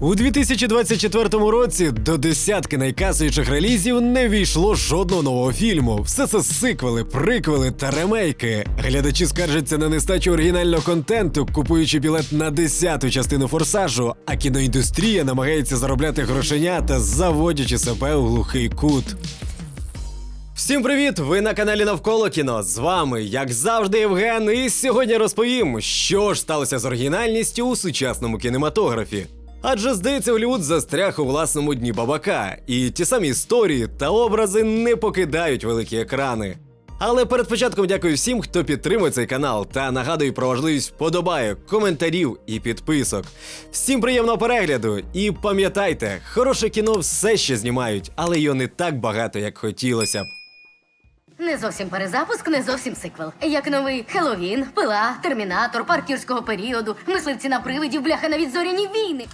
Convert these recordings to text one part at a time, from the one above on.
У 2024 році до десятки найкасуючих релізів не війшло жодного нового фільму. Все це сиквели, приквели та ремейки. Глядачі скаржаться на нестачу оригінального контенту, купуючи білет на десяту частину форсажу, а кіноіндустрія намагається заробляти грошенята, заводячи себе у глухий кут. Всім привіт! Ви на каналі Навколо кіно. З вами, як завжди, Євген. І сьогодні розповім, що ж сталося з оригінальністю у сучасному кінематографі. Адже здається, Голлівуд застряг у власному дні бабака, і ті самі історії та образи не покидають великі екрани. Але перед початком дякую всім, хто підтримує цей канал, та нагадую про важливість вподобайок, коментарів і підписок. Всім приємного перегляду! І пам'ятайте, хороше кіно все ще знімають, але його не так багато, як хотілося б. Не зовсім перезапуск, не зовсім сиквел. Як новий Хеллоуін, пила, термінатор, паркірського періоду, мисливці на привидів, бляха навіть зоряні війни.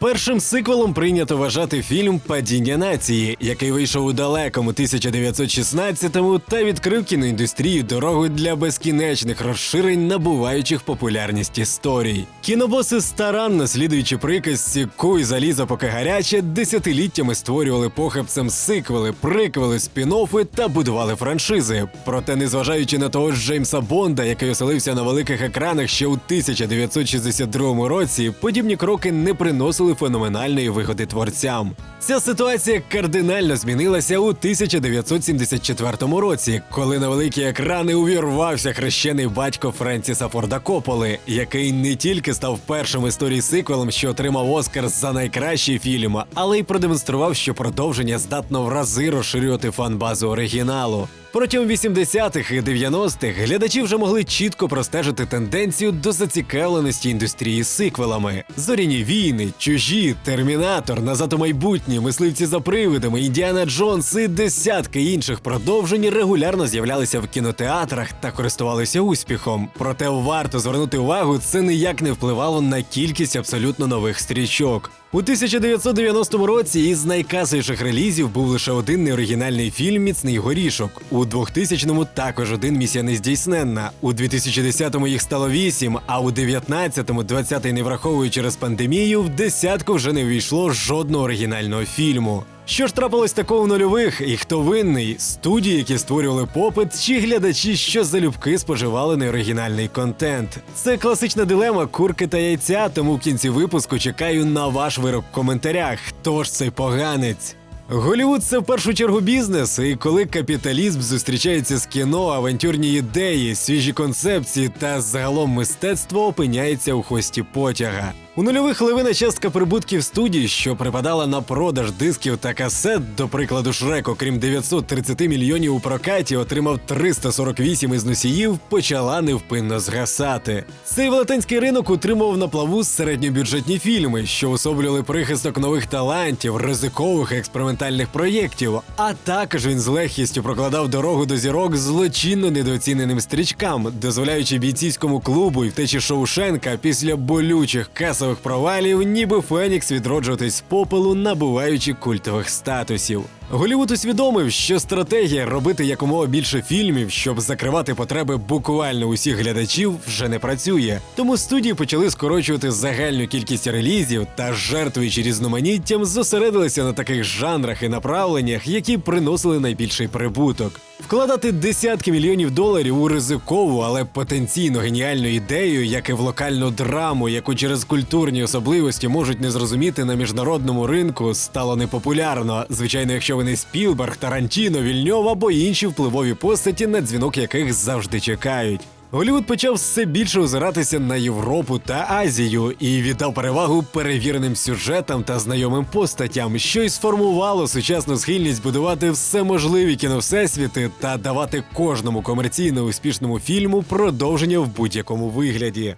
Першим сиквелом прийнято вважати фільм Падіння нації, який вийшов у далекому 1916-му та відкрив кіноіндустрію дорогу для безкінечних розширень, набуваючих популярність історій. Кінобоси старанно слідуючи приказці «Куй залізо поки гаряче, десятиліттями створювали похабцем сиквели, приквели, спін-оффи та будували франшизи. Проте, незважаючи на того ж Джеймса Бонда, який оселився на великих екранах ще у 1962 році, подібні кроки не приносили феноменальної вигоди творцям. Ця ситуація кардинально змінилася у 1974 році, коли на великі екрани увірвався хрещений батько Френсіса Форда Кополи, який не тільки став першим в історії сиквелом, що отримав Оскар за найкращий фільм, але й продемонстрував, що продовження здатно в рази розширювати фан-базу оригіналу. Протягом 80-х і 90-х глядачі вже могли чітко простежити тенденцію до зацікавленості індустрії сиквелами: зоряні війни, чужі, термінатор, назад у майбутнє, мисливці за привидами, Індіана Джонс і десятки інших продовжень регулярно з'являлися в кінотеатрах та користувалися успіхом. Проте варто звернути увагу, це ніяк не впливало на кількість абсолютно нових стрічок. У 1990 році із найкасовіших релізів був лише один неоригінальний фільм Міцний горішок. У 2000-му також один місія нездійсненна. У 2010-му їх стало вісім, а у 19-му, 20-й не враховуючи через пандемію, в десятку вже не увійшло жодного оригінального фільму. Що ж трапилось такого в нульових, і хто винний? Студії, які створювали попит, чи глядачі, що залюбки споживали неоригінальний контент? Це класична дилема курки та яйця, тому в кінці випуску чекаю на ваш вирок в коментарях. Хто ж цей поганець? Голівуд це в першу чергу бізнес, і коли капіталізм зустрічається з кіно, авантюрні ідеї, свіжі концепції та загалом мистецтво опиняється у хвості потяга. У нульових левина частка прибутків студії, що припадала на продаж дисків та касет, до прикладу Шрек, окрім 930 мільйонів у прокаті, отримав 348 із носіїв, почала невпинно згасати. Цей велетенський ринок утримував на плаву середньобюджетні фільми, що особлювали прихисток нових талантів, ризикових експериментальних проєктів. А також він з легкістю прокладав дорогу до зірок злочинно недооціненим стрічкам, дозволяючи бійцівському клубу і втечі Шоушенка після болючих касових провалів, ніби Фенікс відроджуватись з попелу, набуваючи культових статусів. Голівуд усвідомив, що стратегія робити якомога більше фільмів, щоб закривати потреби буквально усіх глядачів, вже не працює. Тому студії почали скорочувати загальну кількість релізів та, жертвуючи різноманіттям, зосередилися на таких жанрах і направленнях, які приносили найбільший прибуток. Вкладати десятки мільйонів доларів у ризикову, але потенційно геніальну ідею, як і в локальну драму, яку через культурні особливості можуть не зрозуміти на міжнародному ринку, стало непопулярно. Звичайно, якщо ви не Спілберг, Тарантіно, Вільньов або інші впливові постаті, на дзвінок яких завжди чекають. Голівуд почав все більше озиратися на Європу та Азію і віддав перевагу перевіреним сюжетам та знайомим постатям, що й сформувало сучасну схильність будувати все можливі кіновсесвіти та давати кожному комерційно успішному фільму продовження в будь-якому вигляді.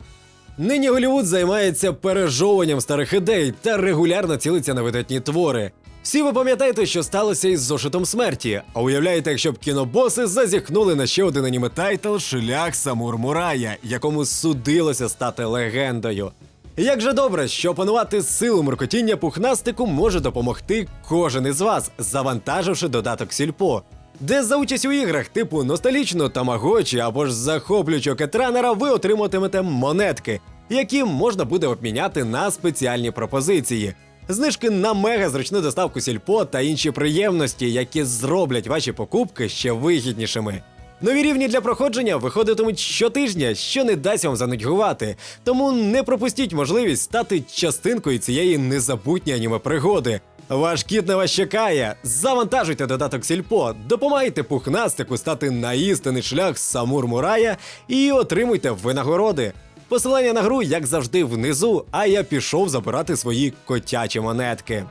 Нині Голівуд займається пережовуванням старих ідей та регулярно цілиться на видатні твори. Всі ви пам'ятаєте, що сталося із зошитом смерті. А уявляєте, якщо б кінобоси зазіхнули на ще один аніме тайтл Шлях Самур Мурая, якому судилося стати легендою. Як же добре, що опанувати силу муркотіння пухнастику може допомогти кожен із вас, завантаживши додаток сільпо. Де за участь у іграх типу ностальгічно тамагочі або ж захоплюючого кетранера ви отриматимете монетки, які можна буде обміняти на спеціальні пропозиції. Знижки на мега зручну доставку сільпо та інші приємності, які зроблять ваші покупки ще вигіднішими. Нові рівні для проходження виходитимуть щотижня, що не дасть вам занудьгувати. Тому не пропустіть можливість стати частинкою цієї незабутньої аніме пригоди. Ваш кіт на вас чекає. Завантажуйте додаток Сільпо, допомагайте пухнастику стати на істинний шлях Самур Мурая і отримуйте винагороди. Посилання на гру, як завжди, внизу, а я пішов забирати свої котячі монетки.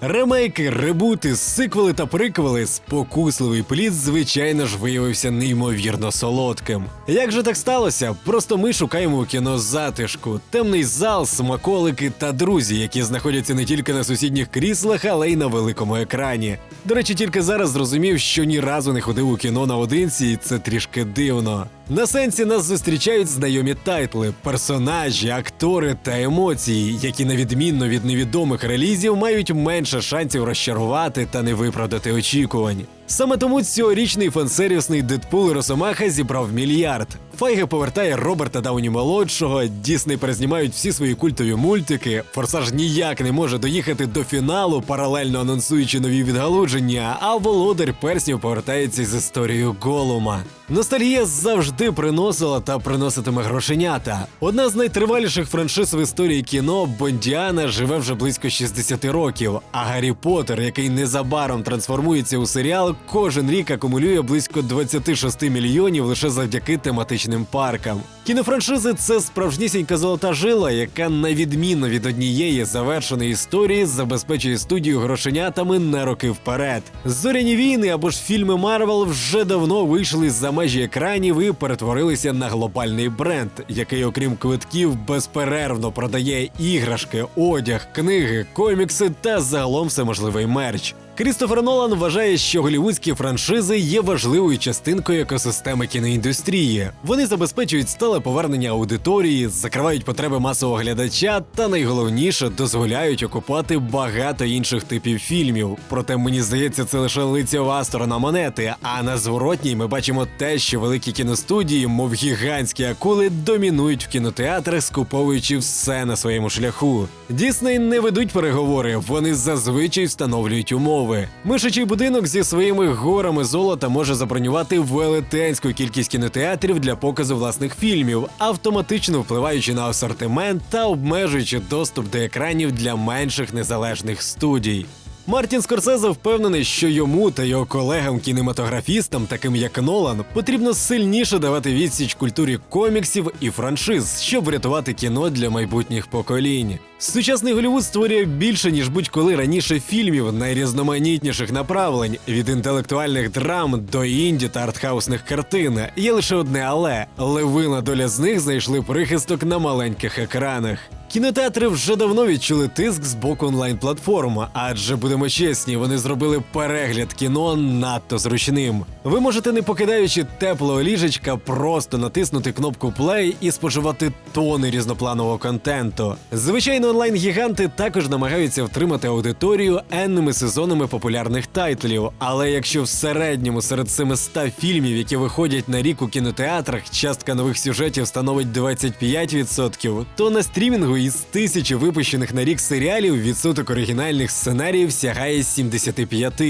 Ремейки, ребути, сиквели та приквели, спокусливий плід, звичайно ж, виявився неймовірно солодким. Як же так сталося? Просто ми шукаємо у кіно затишку, темний зал, смаколики та друзі, які знаходяться не тільки на сусідніх кріслах, але й на великому екрані. До речі, тільки зараз зрозумів, що ні разу не ходив у кіно наодинці, і це трішки дивно. На сенсі нас зустрічають знайомі тайтли, персонажі, актори та емоції, які на відмінно від невідомих релізів мають менше шансів розчарувати та не виправдати очікувань. Саме тому цьогорічний фансервісний Дедпул Росомаха зібрав мільярд. Файги повертає Роберта Дауні молодшого, Дісней перезнімають всі свої культові мультики. Форсаж ніяк не може доїхати до фіналу, паралельно анонсуючи нові відгалудження. А володар перснів повертається з історією Голума. Ностальгія завжди приносила та приноситиме грошенята. Одна з найтриваліших франшиз в історії кіно Бондіана живе вже близько 60 років. А Гаррі Поттер, який незабаром трансформується у серіал, кожен рік акумулює близько 26 мільйонів лише завдяки тематичним паркам. Кінофраншизи це справжнісінька золота жила, яка на відміну від однієї завершеної історії забезпечує студію грошенятами на роки вперед. Зоряні війни або ж фільми Марвел вже давно вийшли за межі екранів і перетворилися на глобальний бренд, який, окрім квитків, безперервно продає іграшки, одяг, книги, комікси та загалом всеможливий мерч. Крістофер Нолан вважає, що голівудські франшизи є важливою частинкою екосистеми кіноіндустрії. Вони забезпечують стале повернення аудиторії, закривають потреби масового глядача та найголовніше дозволяють окупати багато інших типів фільмів. Проте мені здається, це лише лицьова сторона монети. А на зворотній ми бачимо те, що великі кіностудії, мов гігантські акули, домінують в кінотеатрах, скуповуючи все на своєму шляху. Дісней не ведуть переговори, вони зазвичай встановлюють умови. Мишачий будинок зі своїми горами золота може забронювати велетенську кількість кінотеатрів для показу власних фільмів, автоматично впливаючи на асортимент та обмежуючи доступ до екранів для менших незалежних студій. Мартін Скорсезе впевнений, що йому та його колегам-кінематографістам, таким як Нолан, потрібно сильніше давати відсіч культурі коміксів і франшиз, щоб врятувати кіно для майбутніх поколінь. Сучасний Голівуд створює більше ніж будь-коли раніше фільмів найрізноманітніших направлень від інтелектуальних драм до інді та артхаусних картин. Є лише одне але левина доля з них знайшли прихисток на маленьких екранах. Кінотеатри вже давно відчули тиск з боку онлайн-платформ, адже будемо чесні, вони зробили перегляд кіно надто зручним. Ви можете, не покидаючи теплого ліжечка, просто натиснути кнопку play і споживати тони різнопланового контенту. Звичайно, онлайн-гіганти також намагаються втримати аудиторію енними сезонами популярних тайтлів. Але якщо в середньому серед 700 фільмів, які виходять на рік у кінотеатрах, частка нових сюжетів становить 25%, то на стрімінгу із тисячі випущених на рік серіалів відсоток оригінальних сценаріїв сягає 75.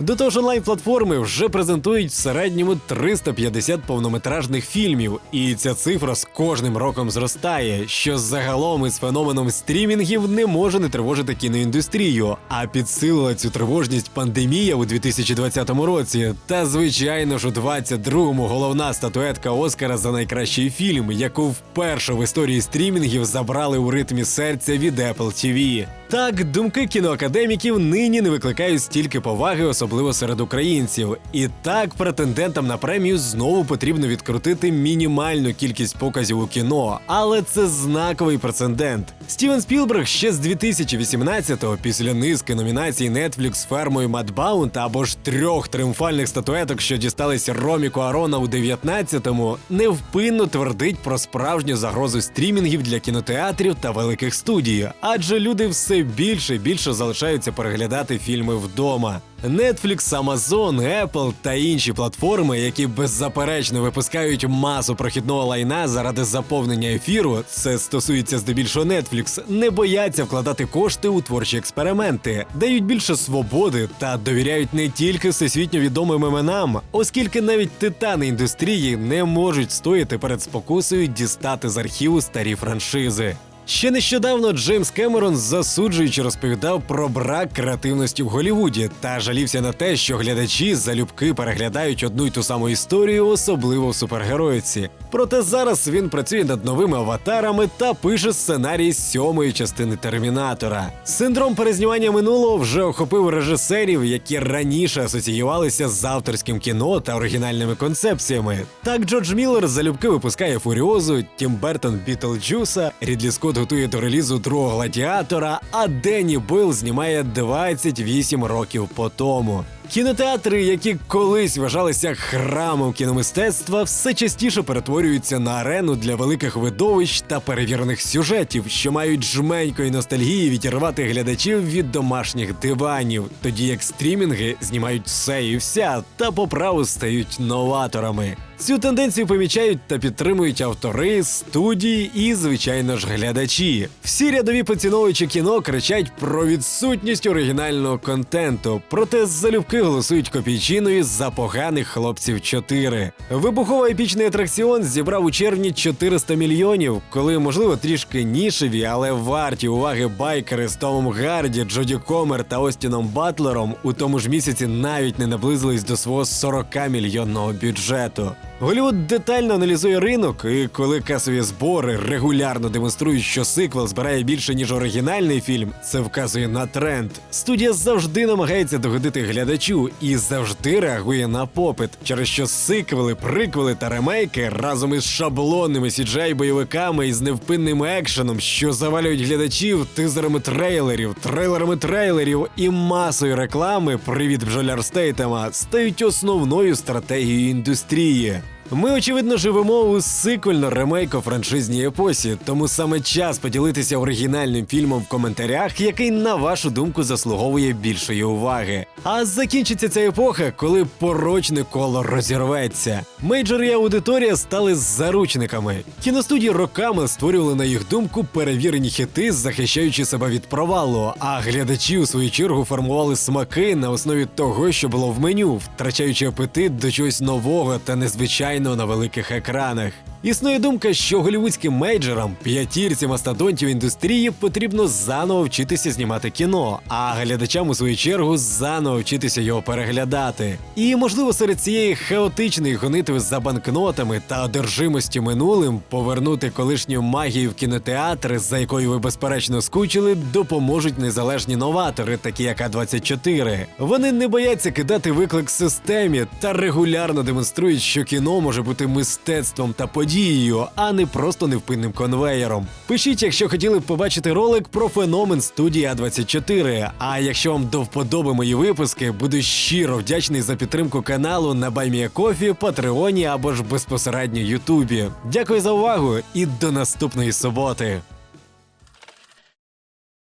До того ж, онлайн-платформи вже презентують в середньому 350 повнометражних фільмів, і ця цифра з кожним роком зростає, що загалом із феноменом стрімінгів не може не тривожити кіноіндустрію. А підсилила цю тривожність пандемія у 2020 році. Та звичайно ж у 22-му головна статуетка Оскара за найкращий фільм, яку вперше в історії стрімінгів забрали у ритмі серця від Apple TV. Так, думки кіноакадеміків нині не викликають стільки поваги, особливо серед українців. І так, претендентам на премію знову потрібно відкрутити мінімальну кількість показів у кіно, але це знаковий прецедент. Стівен Спілберг ще з 2018-го, після низки номінацій Netflix з фермою Mudbound або ж трьох тріумфальних статуеток, що дістались Ромі Куарона у 19-му, невпинно твердить про справжню загрозу стрімінгів для кінотеатрів та великих студій, адже люди все більше і більше залишаються переглядати фільми вдома. Netflix, Amazon, Apple та інші платформи, які беззаперечно випускають масу прохідного лайна заради заповнення ефіру, це стосується здебільшого Netflix, не бояться вкладати кошти у творчі експерименти, дають більше свободи та довіряють не тільки всесвітньо відомим іменам, оскільки навіть титани індустрії не можуть стояти перед спокусою дістати з архіву старі франшизи. Ще нещодавно Джеймс Кемерон засуджуючи розповідав про брак креативності в Голівуді та жалівся на те, що глядачі залюбки переглядають одну й ту саму історію, особливо в супергероїці. Проте зараз він працює над новими аватарами та пише сценарій сьомої частини Термінатора. Синдром перезнімання минулого вже охопив режисерів, які раніше асоціювалися з авторським кіно та оригінальними концепціями. Так Джордж Міллер залюбки випускає Фуріозу, Тім Бертон Бітлджуса, Рідлі Скотт готує до релізу другого гладіатора, а Денні Билл знімає 28 років по тому. Кінотеатри, які колись вважалися храмом кіномистецтва, все частіше перетворюються на арену для великих видовищ та перевірених сюжетів, що мають жменької ностальгії відірвати глядачів від домашніх диванів, тоді як стрімінги знімають все і вся та по праву стають новаторами. Цю тенденцію помічають та підтримують автори, студії і, звичайно ж, глядачі. Всі рядові поціновувачі кіно кричать про відсутність оригінального контенту, проте залюбки голосують копійчиною за поганих хлопців 4. Вибухово епічний атракціон зібрав у червні 400 мільйонів, коли, можливо, трішки нішеві, але варті уваги байкери з Томом Гарді, Джоді Комер та Остіном Батлером у тому ж місяці навіть не наблизились до свого 40 мільйонного бюджету. Голівуд детально аналізує ринок, і коли касові збори регулярно демонструють, що сиквел збирає більше ніж оригінальний фільм, це вказує на тренд. Студія завжди намагається догодити глядачу і завжди реагує на попит, через що сиквели, приквели та ремейки разом із шаблонними cgi бойовиками і з невпинним екшеном, що завалюють глядачів тизерами трейлерів, трейлерами трейлерів і масою реклами Привіт бджоляр Стейтема стають основною стратегією індустрії. Ми, очевидно, живемо у сиквельно-ремейко франшизній епосі, тому саме час поділитися оригінальним фільмом в коментарях, який, на вашу думку, заслуговує більшої уваги. А закінчиться ця епоха, коли порочне коло розірветься. Мейджор і аудиторія стали заручниками. Кіностудії роками створювали, на їх думку, перевірені хіти, захищаючи себе від провалу. А глядачі, у свою чергу, формували смаки на основі того, що було в меню, втрачаючи апетит до чогось нового та незвичайного на великих екранах. Існує думка, що голівудським мейджорам, п'ятірці мастодонтів індустрії, потрібно заново вчитися знімати кіно, а глядачам у свою чергу заново вчитися його переглядати. І можливо серед цієї хаотичної гонитви за банкнотами та одержимості минулим повернути колишню магію в кінотеатри, за якою ви безперечно скучили, допоможуть незалежні новатори, такі як А24. Вони не бояться кидати виклик системі та регулярно демонструють, що кіно може бути мистецтвом та подією, а не просто невпинним конвеєром. Пишіть, якщо хотіли б побачити ролик про феномен студії А24. А якщо вам до вподоби мої випуски, буду щиро вдячний за підтримку каналу на Байміякофі, Патреоні або ж безпосередньо Ютубі. Дякую за увагу і до наступної суботи.